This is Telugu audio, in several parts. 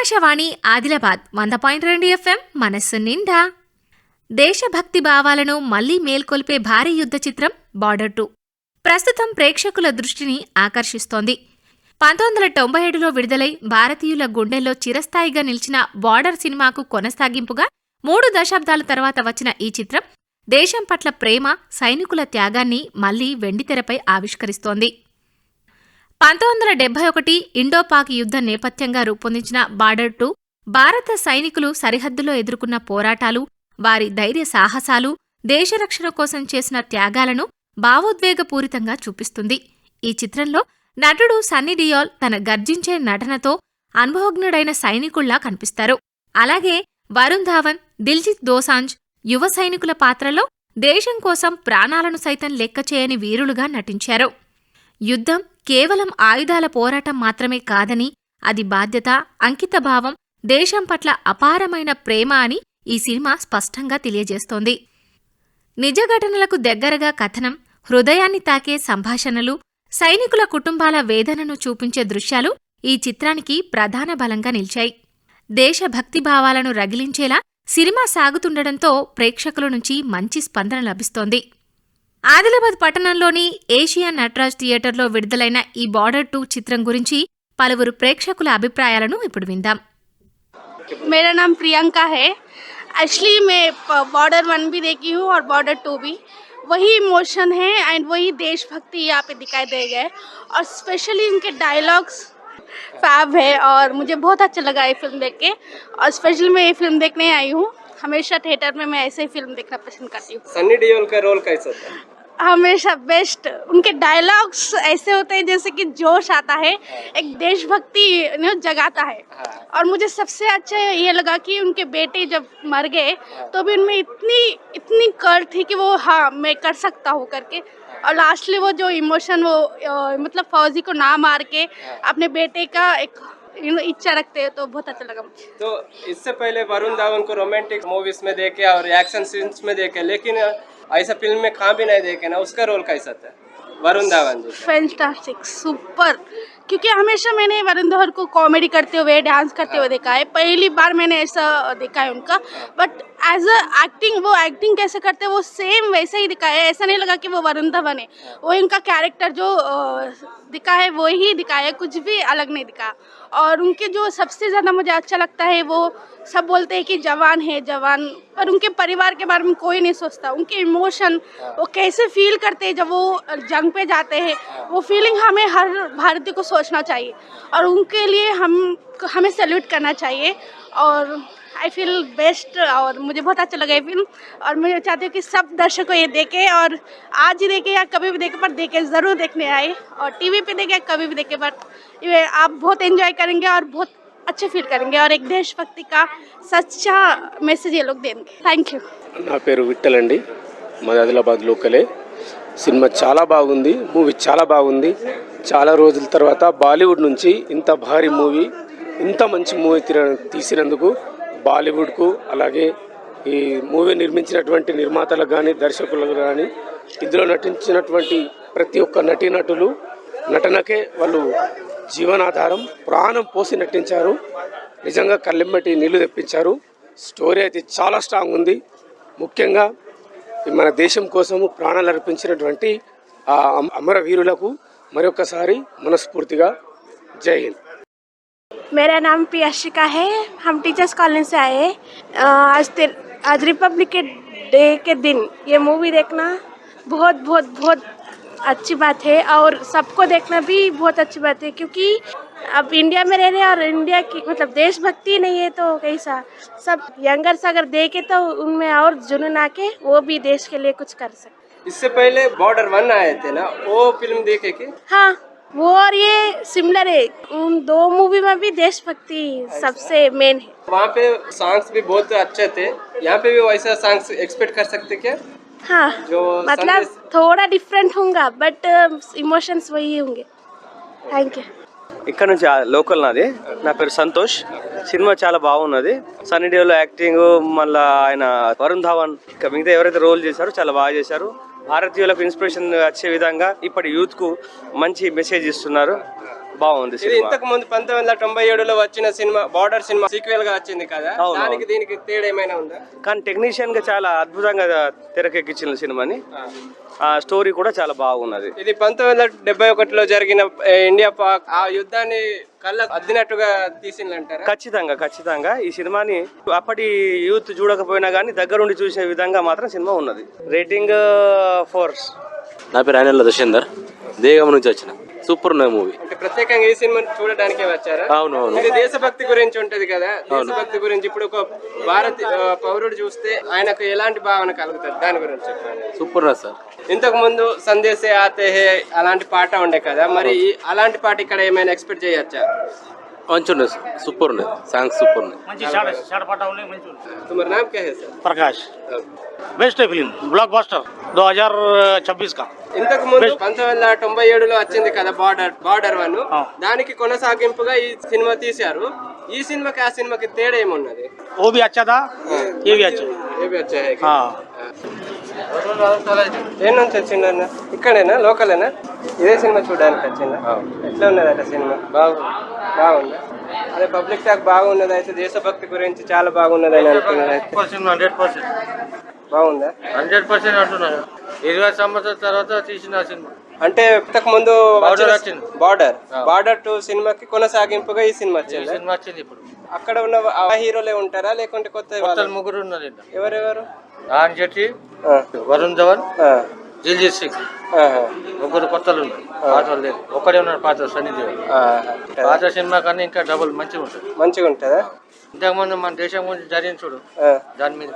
ఆకాశవాణి ఆదిలాబాద్ వంద పాయింట్ రెండు ఎఫ్ఎం మనస్సు నిండా. దేశభక్తి భావాలను మళ్ళీ మేల్కొల్పే భారీ యుద్ధ చిత్రం బార్డర్ టూ. ప్రస్తుతం ప్రేక్షకుల దృష్టిని ఆకర్షిస్తోంది. పంతొమ్మిది వందల తొంభై ఏడులో విడుదలై భారతీయుల గుండెల్లో చిరస్థాయిగా నిలిచిన బార్డర్ సినిమాకు కొనసాగింపుగా మూడు దశాబ్దాల తర్వాత వచ్చిన ఈ చిత్రం దేశం పట్ల ప్రేమ సైనికుల త్యాగాన్ని మళ్ళీ వెండితెరపై ఆవిష్కరిస్తోంది. పంతొమ్మిది వందల డెబ్బై ఒకటి ఇండోపాక్ యుద్ధ నేపథ్యంగా రూపొందించిన బార్డర్ టూ భారత సైనికులు సరిహద్దులో ఎదుర్కొన్న పోరాటాలు వారి ధైర్య సాహసాలు దేశరక్షణ కోసం చేసిన త్యాగాలను భావోద్వేగపూరితంగా చూపిస్తుంది. ఈ చిత్రంలో నటుడు సన్నీ డియోల్ తన గర్జించే నటనతో అనుభవజ్ఞుడైన సైనికుల్లా కనిపిస్తారు. అలాగే వరుణ్ ధావన్ దిల్జిత్ దోసాంజ్ యువ సైనికుల పాత్రలో దేశం కోసం ప్రాణాలను సైతం లెక్క చేయని వీరులుగా నటించారు. యుద్ధం కేవలం ఆయుధాల పోరాటం మాత్రమే కాదని అది బాధ్యత అంకితభావం దేశం పట్ల అపారమైన ప్రేమ అని ఈ సినిమా స్పష్టంగా తెలియజేస్తోంది. నిజ ఘటనలకు దగ్గరగా కథనం హృదయాన్ని తాకే సంభాషణలు సైనికుల కుటుంబాల వేదనను చూపించే దృశ్యాలు ఈ చిత్రానికి ప్రధాన బలంగా నిలిచాయి. దేశభక్తి భావాలను రగిలించేలా సినిమా సాగుతుండడంతో ప్రేక్షకుల నుంచి మంచి స్పందన లభిస్తోంది. ఆదిలాబాద్ పట్టణంలోని ఏషియన్ నటరాజ్ థియేటర్లో విడుదలైన ఈ బార్డర్ టూ చిత్రం గురించి పలువురు ప్రేక్షకుల అభిప్రాయాలను ఇప్పుడు విందాం मेरा नाम प्रियंका है एक्चुअली मैं बॉर्डर वन भी देखी हूँ और बॉर्डर टू भी वही इमोशन है एंड वही देशभक्ति यहाँ पे दिखाई दे गया है और स्पेशली उनके डायलॉग्स फैब है और मुझे बहुत अच्छा लगा ये फिल्म देख के और स्पेशली मैं ये फिल्म देखने आई हूँ हमेशा थिएटर में मैं ऐसे ही फ़िल्म देखना पसंद करती हूँ। सन्नी डियोल का रोल कैसा था हमेशा बेस्ट। उनके डायलॉग्स ऐसे होते हैं जैसे कि जोश आता है एक देशभक्ति जगाता है। और मुझे सबसे अच्छा ये लगा कि उनके बेटे जब मर गए तो भी उनमें इतनी इतनी कर थी कि वो हाँ मैं कर सकता हूँ करके। और लास्टली वो जो इमोशन वो मतलब फौजी को ना मार के अपने बेटे का एक इच्छा रखते हैं तो बहुत अच्छा लगा तो इससे पहले वरुण धवन को रोमांटिक मूवीज़ में देखे और एक्शन सीन्स में देखे लेकिन ऐसा फ़िल्म में कहा भी नहीं देखे ना उसका रोल कैसा था वरुण धवन जी फैंटास्टिक सुपर क्योंकि हमेशा मैंने वरुण धवन को कॉमेडी करते हुए डांस करते हुए देखा है। पहली बार मैंने ऐसा देखा है उनका। बट एज अ एक्टिंग वो एक्टिंग कैसे करते वो सेम वैसे ही दिखाया ऐसा नहीं लगा कि वो वरुण धवन है। वो इनका कैरेक्टर जो दिखा है, वो ही दिखाया कुछ भी अलग नहीं दिखा। और उनके जो सबसे ज़्यादा मुझे अच्छा लगता है, वो सब बोलते हैं कि जवान है, जवान। पर उनके परिवार के बारे में कोई नहीं सोचता। उनके इमोशन वो कैसे फील करते हैं जब वो जंग पे जाते हैं। वो फीलिंग हमें हर भारतीय को सोचना चाहिए। और उनके लिए हम, हमें सैल्यूट करना चाहिए। और आई फील बेस्ट और मुझे बहुत अच्छा लगा ये फिल्म और मैं चाहती हूँ कि सब दर्शकों ये देखें और आज ही देखें या कभी भी देखें पर देखें ज़रूर देखने आए और टीवी पे देखें या कभी भी देखें बट ये आप बहुत एंजॉय करेंगे और बहुत अच्छे फील करेंगे और एक देशभक्ति का सच्चा मैसेज ये लोग देंगे थैंक यू నా పేరు విట్టల్ అండి మాది ఆదిలాబాద్ లోకలే సినిమా చాలా బాగుంది మూవీ చాలా బాగుంది చాలా రోజుల తర్వాత బాలీవుడ్ నుంచి ఇంత భారీ మూవీ ఇంత మంచి మూవీ తీర- తీసినందుకు బాలీవుడ్కు అలాగే ఈ మూవీ నిర్మించినటువంటి నిర్మాతలకు కానీ దర్శకులకు కానీ ఇందులో నటించినటువంటి ప్రతి ఒక్క నటీనటులు నటనకే వాళ్ళు జీవనాధారం ప్రాణం పోసి నటించారు. నిజంగా కళ్ళెమ్మటి నీళ్ళు తెప్పించారు. స్టోరీ అయితే చాలా స్ట్రాంగ్ ఉంది. ముఖ్యంగా మన దేశం కోసము ప్రాణాలు అర్పించినటువంటి ఆ అమరవీరులకు మరొకసారి మనస్ఫూర్తిగా జై హింద్. मेरा नाम पियाशिका है। हम टीचर्स कॉलेज से आए। आज आज रिपब्लिक डे के दिन। ये मूवी देखना बहुत बहुत बहुत अच्छी बात है और सबको देखना भी बहुत अच्छी बात है क्योंकि अब इंडिया में रह रहे और इंडिया की मतलब देशभक्ति नहीं है तो कैसा? सब यंगर्स अगर देखे तो उनमें और जुनून आके वो भी देश के लिए कुछ कर सकते इससे पहले बॉर्डर वन आए थे ना? वो फ़िल्म देखे के हाँ। वो और ये सिमिलर है उन दो मूवी में भी देशभक्ति सबसे मेन है वहाँ पे सॉन्ग्स भी बहुत अच्छे थे यहाँ पे भी वैसा सॉन्ग्स एक्सपेक्ट कर सकते क्या हाँ जो मतलब संदेश- थोड़ा डिफरेंट होगा बट इमोशंस वही होंगे थैंक यू ఇక్కడ నుంచి ఆ లోకల్ నాది నా పేరు సంతోష్ సినిమా చాలా బాగున్నది సన్నీ డేలో యాక్టింగ్ మళ్ళా ఆయన వరుణ్ ధావన్ ఇంకా మిగతా ఎవరైతే రోల్ చేశారో చాలా బాగా చేశారు భారతీయులకు ఇన్స్పిరేషన్ వచ్చే విధంగా ఇప్పటి యూత్కు మంచి మెసేజ్ ఇస్తున్నారు. బాగుంది ఇది ఇంతకు ముందు పంతొమ్మిది వందల తొంభై ఏడులో వచ్చిన సినిమా బార్డర్ సినిమా సీక్వెల్గా వచ్చింది కదా? దానికి దీనికి తేడా ఏమైనా ఉందా? కానీ టెక్నీషియన్గా చాలా అద్భుతంగా తెరకెక్కించిన సినిమాని ఆ. స్టోరీ కూడా చాలా బాగున్నది. ఇది పంతొమ్మిది వందల డెబ్బై ఒకటిలో జరిగిన ఇండియా పాక్ ఆ యుద్ధాన్ని కళ్ళ అద్దినట్టుగా తీసిందంటారా? ఖచ్చితంగా ఖచ్చితంగా. ఈ సినిమాని అప్పటి యూత్ చూడకపోయినా కానీ దగ్గరుండి చూసే విధంగా మాత్రం సినిమా ఉన్నది. రేటింగ్ ఫోర్స్ నా పేరు ఆయన దశేందర్ దేగం నుంచి వచ్చిన. సూపర్ ఉన్నది మూవీ. అంటే ప్రత్యేకంగా ఈ సినిమా చూడడానికే వచ్చారా? అవును అవును. ఇది దేశభక్తి గురించి ఉంటది కదా. దేశభక్తి గురించి ఇప్పుడు ఒక భారత పౌరుడు చూస్తే ఆయనకు ఎలాంటి భావన కలుగుతుంది? దాని గురించి చెప్పండి. సూపర్ ఉన్నది సార్. ఇంతకు ముందు సందేశే ఆతే అలాంటి పాట ఉండే కదా. మరి అలాంటి పాట ఇక్కడ ఏమైనా ఎక్స్పెక్ట్ చేయొచ్చా? మంచిగా సూపర్ ఉన్నాయి సాంగ్స్ సూపర్ ఉన్నాయి. Prakash. Best film blockbuster దో హజార్ ఛబ్బీస్ కా? ఇంతకు ముందు పంతొమ్మిది వందల తొంభై ఏడులో వచ్చింది కదా బార్డర్ బార్డర్ వన్ దానికి కొనసాగింపుగా ఈ సినిమా తీశారు. ఈ సినిమాకి ఆ సినిమాకి తేడా ఏమున్నది? ఓబి వచ్చాదా ఏవి వచ్చా ఏవి వచ్చాయి ఏ నుంచి వచ్చిందన్న ఇక్కడేనా? లోకలేనా? ఇదే సినిమా చూడడానికి వచ్చిందా? ఎట్లా ఉన్నదట సినిమా? బాగుంది బాగుందా? అదే పబ్లిక్ టాక్ బాగున్నది అయితే దేశభక్తి గురించి చాలా బాగున్నది అని అనుకున్నది అయితే హండ్రెడ్ పర్సెంట్. బాగుందా? హండ్రెడ్ పర్సెంట్ అంటున్నారు. ఇరవై సంవత్సరాల తర్వాత తీసిన సినిమా. అంటే ఇంతకు ముందు Border వచ్చింది. బార్డర్ బార్డర్ టు సినిమాకి కొనసాగింపుగా ఈ సినిమా వచ్చింది? సినిమా వచ్చింది ఇప్పుడు. అక్కడ ఉన్న ఆ హీరోలే ఉంటారా? లేకుంటే కొత్త? ముగ్గురు ఉన్నారు ఎవరెవరు? రాన్ జెట్టి వరుణ్ ధవన్ దిల్జీత్ సింగ్. ముగ్గురు కొత్తలు ఉన్నారు పాత వాళ్ళు లేదు. ఒక్కడే ఉన్నారు పాత సన్నీ దేవల్ ఆహా. పాత సినిమా కన్నా ఇంకా డబుల్ మంచిగా ఉంటుంది. మంచిగా ఉంటుందా? ఇంతకుముందు మన దేశం గురించి జరిగిన చూడు. దాని మీద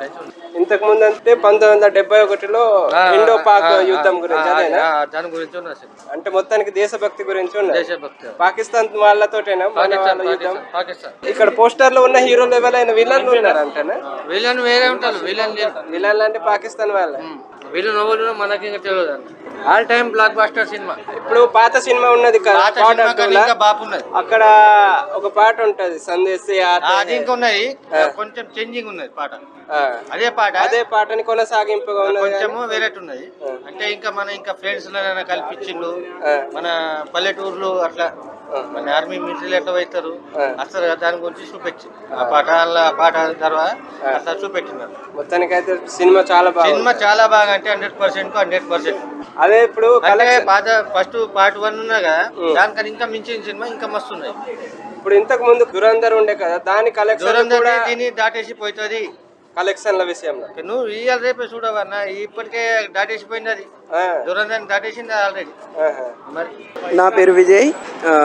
ఇంతకు ముందు అంటే పంతొమ్మిది వందల డెబ్బై ఒకటిలో ఇండో పాక్ యుద్ధం గురించి దాని గురించి అంటే మొత్తానికి దేశభక్తి గురించి దేశభక్తి పాకిస్తాన్ వాళ్ళతోటేనా? పాకిస్తాన్ ఇక్కడ పోస్టర్లో ఉన్న హీరోలు ఎవరైనా విలన్లు ఉన్నారు అంటేనా? వీళ్ళని వేరే ఉంటారు వీళ్ళని లేదు విలన్లు అంటే పాకిస్తాన్ వాళ్ళే. వీళ్ళు నవ్వులు మనకి ఇంకా తెలియదు ఆల్ టైమ్ బ్లాక్ బాస్టర్ సినిమా. ఇప్పుడు పాత సినిమా ఉన్నది బాగున్నది అక్కడ ఒక పాట ఉంటది సందేశ్ అది ఇంకా ఉన్నది కొంచెం చేంజింగ్ ఉన్నది పాట. అదే పాట? అదే పాటని కొనసాగింపుగా కొంచెము వేరేట్ ఉన్నది. అంటే ఇంకా మన ఇంకా ఫ్రెండ్స్ కల్పించిండు. మన పల్లెటూర్లు అట్లా మన ఆర్మీ మిలిటరీలు ఎట్లా అవుతారు అసలు దాని గురించి చూపించి ఆ పాట పాట తర్వాత అట్లా చూపెట్టినారు మొత్తానికి అయితే సినిమా చాలా బాగుంది సినిమా చాలా బాగా అంటే హండ్రెడ్ పర్సెంట్ హండ్రెడ్ పర్సెంట్ అదే ఇప్పుడు పాత ఫస్ట్ పార్ట్ వన్ ఉన్నా కదా దానికన్నా ఇంకా మించిన సినిమా ఇంకా మస్తు ఉన్నాయి. ఇప్పుడు ఇంతకు ముందు దురంధర్ ఉండే కదా దాని కలెక్షన్ దూరం కూడా దీన్ని దాటేసి పోతుంది కలెక్షన్ల విషయంలో. నువ్వు ఇవాళ రేపే చూడవన్నా ఇప్పటికే దాటేసిపోయింది అది ఆ, దూరం దాటేసింది ఆల్రెడీ. మరి? నా పేరు విజయ్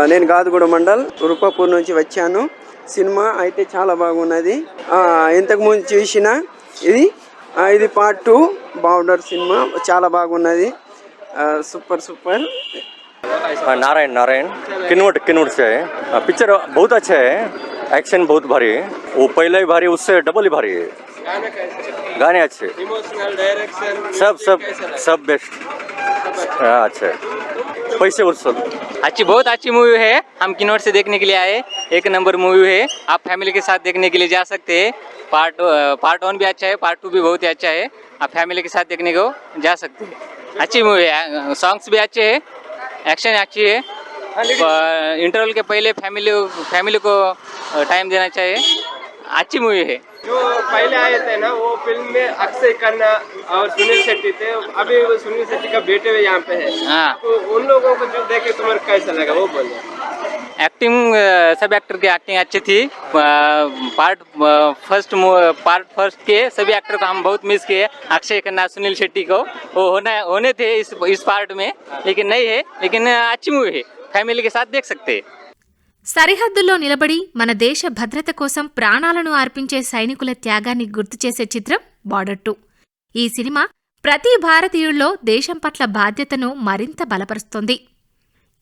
నేను గాదుగూడ మండల్ రూపాపూర్ నుంచి వచ్చాను. సినిమా అయితే చాలా బాగున్నది. ఆ, ఇంతకు ముందు చూసిన ఇది ఇది పార్ట్ టూ బార్డర్ సినిమా చాలా బాగున్నది. ఆ, సూపర్ సూపర్. हाँ, नारायण नारायण। किन्नौट किन्नौट से है। हाँ, पिक्चर बहुत अच्छा है। एक्शन बहुत भारी है। वो पहले ही भारी उससे डबल ही भारी है। गाने अच्छे। सब सब सब बेस्ट हाँ अच्छा। है पैसे वसूल अच्छी बहुत अच्छी मूवी है। हम किन्नौर से देखने के लिए आए। एक नंबर मूवी है। आप फैमिली के साथ देखने के लिए जा सकते हैं। पार्ट पार्ट वन भी अच्छा है। पार्ट टू भी बहुत ही अच्छा है। आप फैमिली के साथ देखने को जा सकते हैं। अच्छी मूवी है। सॉन्ग्स भी अच्छे हैं। एक्शन अच्छी है। इंटरवल के पहले फैमिली फैमिली को टाइम देना चाहिए। अच्छी मूवी है। जो पहले आए थे ना वो फ़िल्म में अक्षय खन्ना और सुनील शेट्टी थे। अभी सुनील शेट्टी का बेटे यहाँ पे है। हाँ। तो उन लोगों को जो देखे तुम्हारे कैसा लगा वो बोलो। एक्टिंग अ, सब एक्टर की एक्टिंग अच्छी थी पार्ट फर्स्ट पार्ट फर्स्ट के सभी एक्टर को हम बहुत मिस किए अक्षय खन्ना सुनील शेट्टी को वो होना होने थे इस इस पार्ट में लेकिन नहीं है लेकिन अच्छी मूवी है फैमिली के साथ देख सकते हैं సరిహద్దుల్లో నిలబడి మన దేశ భద్రత కోసం ప్రాణాలను అర్పించే సైనికుల త్యాగాన్ని గుర్తు చేసే చిత్రం బార్డర్ టూ ఈ సినిమా ప్రతి భారతీయుల్లో దేశం పట్ల బాధ్యతను మరింత బలపరుస్తోంది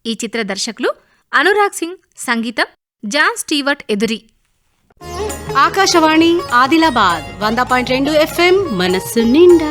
ఈ చిత్ర దర్శకులు అనురాగ్ సింగ్ సంగీతం జాన్ స్టీవర్ట్ ఎదురి. ఆకాశవాణి ఆదిలాబాద్ వంద పాయింట్ రెండు ఎఫ్ఎం మనస్సు నిండా.